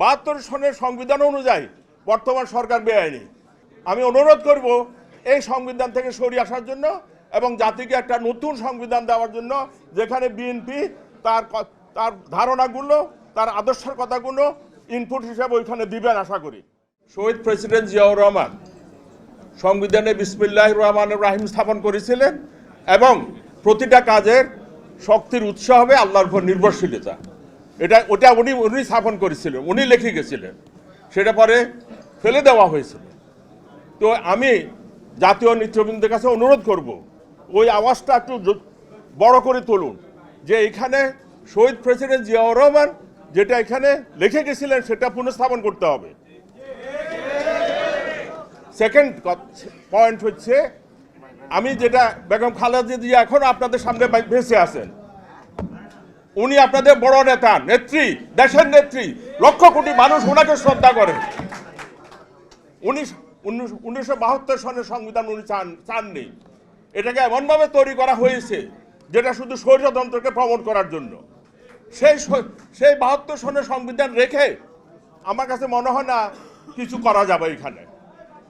বাহাত্তর সনের সংবিধান অনুযায়ী বর্তমান সরকার বেআইনি। আমি অনুরোধ করব এই সংবিধান থেকে সরিয়ে আসার জন্য এবং জাতিকে একটা নতুন সংবিধান দেওয়ার জন্য যেখানে বিএনপি তার তার ধারণাগুলো, তার আদর্শের কথাগুলো ইনপুট হিসাবে ওইখানে দিবেন আশা করি। শহীদ প্রেসিডেন্ট জিয়াউর রহমান সংবিধানে বিসমিল্লাহ রহমান রাহিম স্থাপন করেছিলেন এবং প্রতিটা কাজের শক্তির উৎস হবে আল্লাহর উপর নির্ভরশীলতা। এটা, ওটা উনি উনি স্থাপন করেছিলেন, উনি লিখে গেছিলেন। সেটা পরে ফেলে দেওয়া হয়েছিল। তো আমি জাতীয় নেতৃবৃন্দের কাছে অনুরোধ করব, ওই আওয়াজটা একটু বড় করে তুলুন, যে এখানে শহীদ প্রেসিডেন্ট জিয়াউর রহমান যেটা এখানে লিখে গেছিলেন, সেটা পুনঃস্থাপন করতে হবে। সেকেন্ড পয়েন্ট হচ্ছে, আমি যেটা বেগম খালেদা জিয়া এখন আপনাদের সামনে ভেসে আছেন উনি আপনাদের বড় নেতা, নেত্রী, দেশের নেত্রী। লক্ষ কোটি মানুষ ওনাকে শ্রদ্ধা করে। উনি উনিশশো বাহাত্তর সনের সংবিধান উনি চান, চাননি। এটাকে এমনভাবে তৈরি করা হয়েছে, যেটা শুধু স্বৈরতন্ত্রকে প্রমোট করার জন্য। সেই সেই বাহাত্তর সনের সংবিধান রেখে আমার কাছে মনে হয় না কিছু করা যাবে এখানে।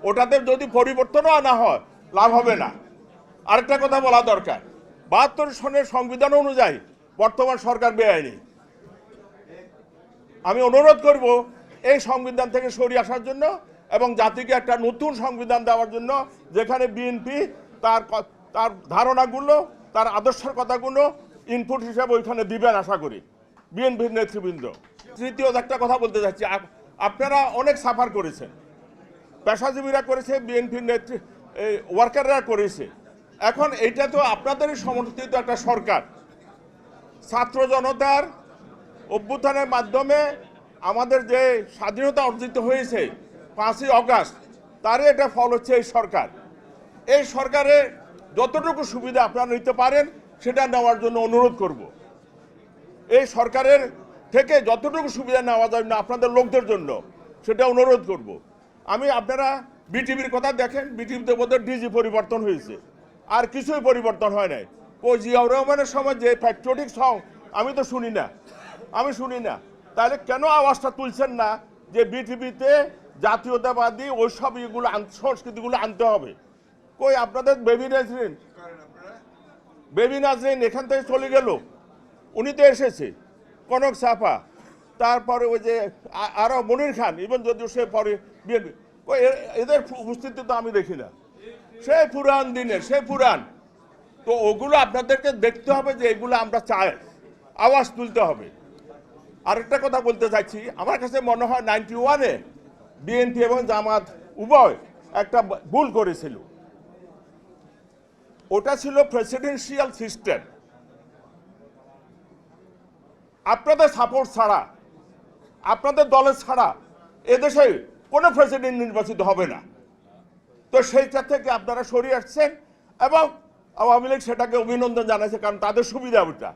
ওটাতে যদি পরিবর্তনও আনা হয়, লাভ হবে না। আরেকটা কথা বলা দরকার। বাহাত্তর সনের সংবিধান অনুযায়ী বর্তমান সরকার বেআইনি। আমি অনুরোধ করব, এই সংবিধান থেকে সরিয়ে আসার জন্য এবং জাতিকে একটা নতুন সংবিধান দেওয়ার জন্য, যেখানে বিএনপি তার তার ধারণাগুলো, তার আদর্শের কথাগুলো ইনপুট হিসাবে ওইখানে দিবেন আশা করি। বিএনপির নেতৃবৃন্দ। তৃতীয় একটা কথা বলতে চাচ্ছি, আপ- আপনারা অনেক সাফার করেছেন। পেশাজীবীরা করেছে বিএনপির নেতৃ ওয়ার্কাররা করেছে। এখন এইটা তো আপনাদেরই সমর্থিত একটা সরকার। ছাত্র জনতার অভ্যুত্থানের মাধ্যমে আমাদের যে স্বাধীনতা অর্জিত হয়েছে পাঁচই অগাস্ট, তারই এটা ফল হচ্ছে এই সরকার। এই সরকারে যতটুকু সুবিধা আপনারা নিতে পারেন, সেটা নেওয়ার জন্য অনুরোধ করব। এই সরকারের থেকে যতটুকু সুবিধা নেওয়া যায় না আপনাদের লোকদের জন্য, সেটা অনুরোধ করব। আমি আপনারা বিটিভির কথা দেখেন বিটিভিতে বোধহয় ডিজি পরিবর্তন হয়েছে। আর কিছুই পরিবর্তন হয় নাই। ও জিয়াউর রহমানের সময় যে প্যাট্রিয়টিক সং আমি তো শুনি না। আমি শুনি না। তাহলে কেন আওয়াজটা তুলছেন না যে বিটিভিতে জাতীয়তাবাদী ওইসব ইগুলো আন- সংস্কৃতিগুলো আনতে হবে? কই আপনাদের বেবি নাজরিন? বেবি নাজরিন এখান থেকে চলে গেল। উনি তো এসেছে, কনক সাফা তারপরে ওই যে আরও মনির খান ইভেন যদিও সে পরে বিএনপি। এদের উপস্থিতি তো আমি দেখি না। সেই পুরান দিনের সেই পুরান। তো ওগুলো আপনাদেরকে দেখতে হবে যে এগুলো আমরা চাই। আওয়াজ তুলতে হবে। আরেকটা কথা বলতে চাইছি, আমার কাছে মনে হয় নাইনটি ওয়ানে বিএনপি এবং জামাত উভয় একটা ভুল করেছিল। ওটা ছিল প্রেসিডেন্সিয়াল সিস্টেম আপনাদের সাপোর্ট ছাড়া, আপনাদের দলের ছাড়া এদেশে কোনো প্রেসিডেন্ট নির্বাচিত হবে না। তো সেইটা থেকে আপনারা সরিয়ে আসছেন এবং আওয়ামী লীগ সেটাকে অভিনন্দন জানাইছে, কারণ তাদের সুবিধা ওটা।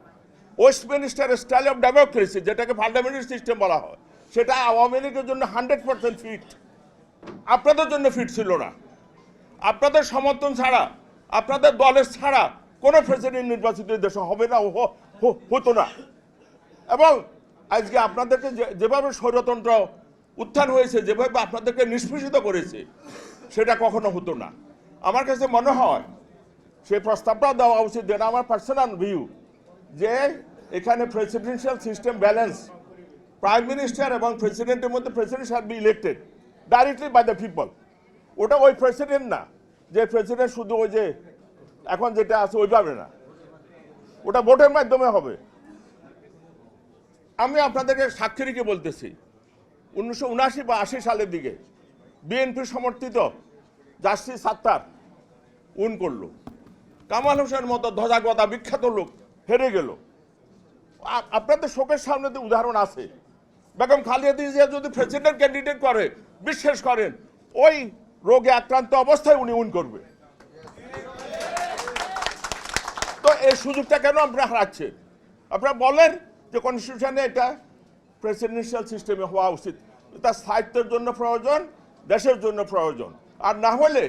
ওয়েস্টমিনিস্টার স্টাইল অফ ডেমোক্রেসি যেটাকে ফান্ডামেন্টাল সিস্টেম বলা হয়, সেটা আওয়ামী লীগের জন্য হান্ড্রেড পার্সেন্ট ফিট আপনাদের জন্য ফিট ছিল না। আপনাদের সমর্থন ছাড়া, আপনাদের দলের ছাড়া কোনো প্রেসিডেন্ট নির্বাচিত দেশে হবে না হতো না। এবং আজকে আপনাদেরকে যেভাবে স্বৈরতন্ত্র উত্থান হয়েছে, যেভাবে আপনাদেরকে নিষ্পেষিত করেছে, সেটা কখনো হতো না। আমার কাছে মনে হয় সেই প্রস্তাবটাও দেওয়া উচিত যেটা আমার পার্সোনাল ভিউ যে এখানে presidential system balance prime minister এবং প্রেসিডেন্টের মধ্যে president shall be elected directly by the people ওটা ওই প্রেসিডেন্ট না, যে প্রেসিডেন্ট শুধু ওই যে এখন যেটা আছে ওইভাবে না। ওটা ভোটের মাধ্যমে হবে। আমি আপনাদেরকে সাক্ষী রেখে বলতেছি, উনিশশো উনাশি বা আশি সালের দিকে বিএনপি সমর্থিত জাস্টিস সাত্তার, উন করল। কামাল হোসেন মতো ধ্বজাগতা বিখ্যাত লোক হেরে গেল। আপনাদের শোকের সামনে তো উদাহরণ আছে। বেগম খালেদা যদি প্রেসিডেন্ট ক্যান্ডিডেট করে, বিশ্বাস করেন, ওই রোগে আক্রান্ত অবস্থায় উনি উন করবে। তো এই সুযোগটা কেন আপনারা হারাচ্ছেন? আপনারা বলেন যে কনস্টিটিউশনে এটা প্রেসিডেন্সিয়াল সিস্টেমে হওয়া উচিত। তার স্থায়িত্বের জন্য প্রয়োজন, দেশের জন্য প্রয়োজন। আর না হলে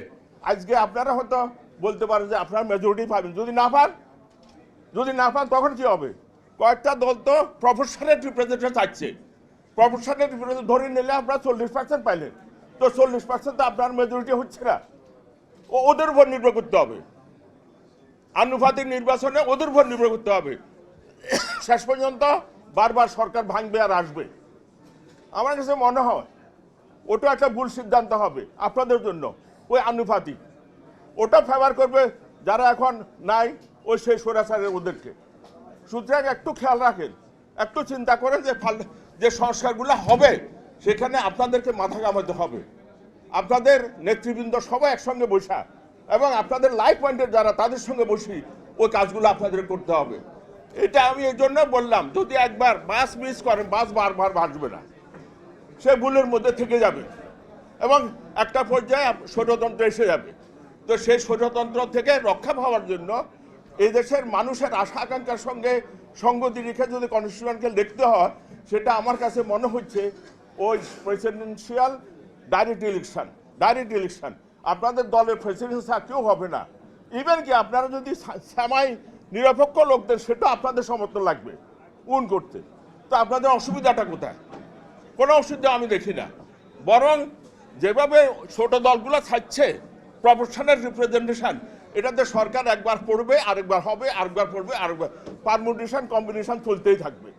আজকে আপনারা হয়তো বলতে পারেন যে আপনার মেজরিটি পাবেন। যদি না পান, যদি না পান, তখন কি হবে? কয়েকটা দল তো প্রফেশনাল রিপ্রেজেন্টেশন চাচ্ছে প্রফেশনের ধরে নিলে আপনারা চল্লিশ পার্সেন্ট পাইলেন। তো চল্লিশ পার্সেন্ট তো আপনার মেজরিটি হচ্ছে না। ও, ওদের উপর নির্ভর করতে হবে। আনুপাতিক নির্বাচনে ওদের উপর নির্ভর করতে হবে। শেষ পর্যন্ত বারবার সরকার ভাঙবে আর আসবে। আমার কাছে মনে হয়, ওটা একটা ভুল সিদ্ধান্ত হবে আপনাদের জন্য, ওই আনুপাতিক। ওটা ফেভার করবে যারা এখন নাই ওই সেই সরাসরি ওদেরকে। সুতরাং একটু খেয়াল রাখেন, একটু চিন্তা করেন যে যে সংস্কারগুলো হবে, সেখানে আপনাদেরকে মাথা কামাতে হবে। আপনাদের নেতৃবৃন্দ সবাই একসঙ্গে বসা, এবং আপনাদের লাইফ পয়েন্টের যারা, তাদের সঙ্গে বসি ওই কাজগুলো আপনাদের করতে হবে। এটা আমি এই জন্য বললাম, যদি একবার বাস মিস করেন বাস বারবার ভাসবে না, সে ভুলের মধ্যে থেকে যাবে। এবং একটা পর্যায়ে ষড়যন্ত্র এসে যাবে। তো সেই ষড়যন্ত্র থেকে রক্ষা পাওয়ার জন্য এই দেশের মানুষের আশা আকাঙ্ক্ষার সঙ্গে সঙ্গতি রেখে যদি কনস্টিটিউশনকে দেখতে হয়, সেটা আমার কাছে মনে হচ্ছে ওই presidential direct election direct election আপনাদের দলের প্রেসিডেন্ট কেউ হবে না। ইভেন কি আপনারা যদি সামাই নিরপেক্ষ লোকদের, সেটা আপনাদের সমর্থন লাগবে উন করতে? তো আপনাদের অসুবিধাটা কোথায়? কোনো অসুবিধা আমি দেখি না। বরং যেভাবে ছোট দলগুলো ছাড়ছে প্রফেশনাল রিপ্রেজেন্টেশন এটাতে সরকার একবার পড়বে, আরেকবার হবে, আরেকবার পড়বে, আরেকবার। পারমুটেশন কম্বিনেশন চলতেই থাকবে।